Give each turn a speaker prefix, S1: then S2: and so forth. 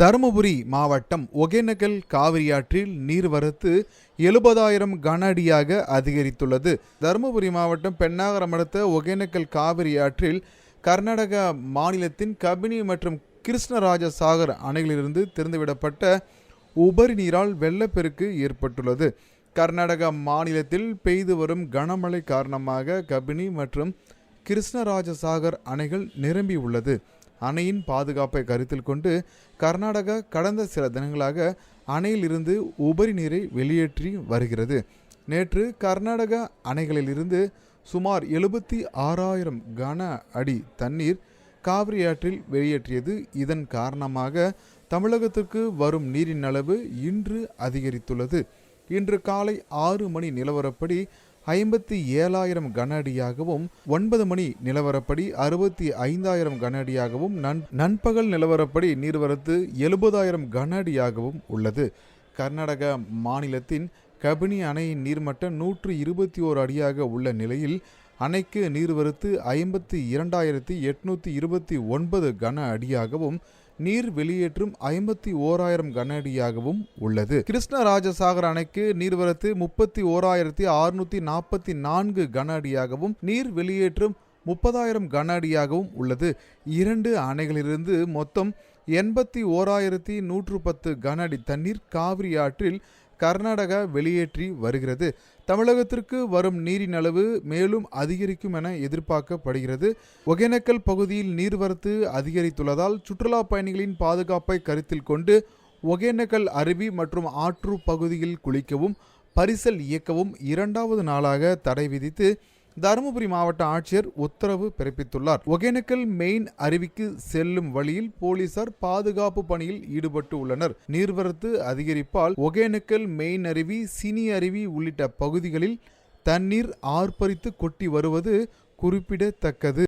S1: தருமபுரி மாவட்டம் ஒகேனக்கல் காவிரியாற்றில் நீர்வரத்து எழுபதாயிரம் கன அடியாக அதிகரித்துள்ளது. தருமபுரி மாவட்டம் பெண்ணாகரம் அடுத்த ஒகேனக்கல் காவிரி ஆற்றில் கர்நாடக மாநிலத்தின் கபினி மற்றும் கிருஷ்ணராஜ சாகர் அணைகளிலிருந்து திறந்துவிடப்பட்ட உபரி நீரால் வெள்ளப்பெருக்கு ஏற்பட்டுள்ளது. கர்நாடக மாநிலத்தில் பெய்து வரும் கனமழை காரணமாக கபினி மற்றும் கிருஷ்ணராஜசாகர் அணைகள் நிரம்பியுள்ளது. அணையின் பாதுகாப்பை கருத்தில் கொண்டு கர்நாடகா கடந்த சில தினங்களாக அணையிலிருந்து உபரி நீரை வெளியேற்றி வருகிறது. நேற்று கர்நாடக அணைகளிலிருந்து சுமார் எழுபத்தி ஆறாயிரம் கன அடி தண்ணீர் காவிரி ஆற்றில் வெளியேற்றியது. இதன் காரணமாக தமிழகத்திற்கு வரும் நீரின் அளவு இன்று அதிகரித்துள்ளது. இன்று காலை ஆறு மணி நிலவரப்படி ஐம்பத்தி ஏழாயிரம் கன அடியாகவும் ஒன்பது மணி நிலவரப்படி அறுபத்தி ஐந்தாயிரம் கன அடியாகவும் நன் நண்பகல் நிலவரப்படி நீர்வரத்து எழுபதாயிரம் கன அடியாகவும் உள்ளது. கர்நாடக மாநிலத்தின் கபினி அணையின் நீர்மட்டம் நூற்று இருபத்தி ஓரு அடியாக உள்ள நிலையில் அணைக்கு நீர்வரத்து ஐம்பத்தி இரண்டாயிரத்தி எட்நூற்றி இருபத்தி ஒன்பது கன அடியாகவும் நீர் வெளியேற்றும் ஐம்பத்தி ஓராயிரம் கன அடியாகவும் உள்ளது. கிருஷ்ணராஜசாகர் அணைக்கு நீர்வரத்து முப்பத்தி ஓராயிரத்தி அறுநூத்தி நாற்பத்தி நான்கு கன அடியாகவும் நீர் வெளியேற்றும் முப்பதாயிரம் கன அடியாகவும் உள்ளது. இரண்டு அணைகளிலிருந்து மொத்தம் எண்பத்தி ஓராயிரத்தி நூற்று பத்து கன அடி தண்ணீர் காவிரி ஆற்றில் கர்நாடகா வெளியேற்றி வருகிறது. தமிழகத்திற்கு வரும் நீரின் அளவு மேலும் அதிகரிக்கும் என எதிர்பார்க்கப்படுகிறது. ஒகேனக்கல் பகுதியில் நீர்வரத்து அதிகரித்துள்ளதால் சுற்றுலா பயணிகளின் பாதுகாப்பை கருத்தில் கொண்டு ஒகேனக்கல் அருவி மற்றும் ஆற்று பகுதியில் குளிக்கவும் பரிசல் இயக்கவும் இரண்டாவது நாளாக தடை விதித்து தருமபுரி மாவட்ட ஆட்சியர் உத்தரவு பிறப்பித்துள்ளார். ஒகேனக்கல் மெயின் அருவிக்கு செல்லும் வழியில் போலீசார் பாதுகாப்பு பணியில் ஈடுபட்டு உள்ளனர். நீர்வரத்து அதிகரிப்பால் ஒகேனக்கல் மெயின் அருவி சினி அருவி உள்ளிட்ட பகுதிகளில் தண்ணீர் ஆர்ப்பரித்து கொட்டி வருவது குறிப்பிடத்தக்கது.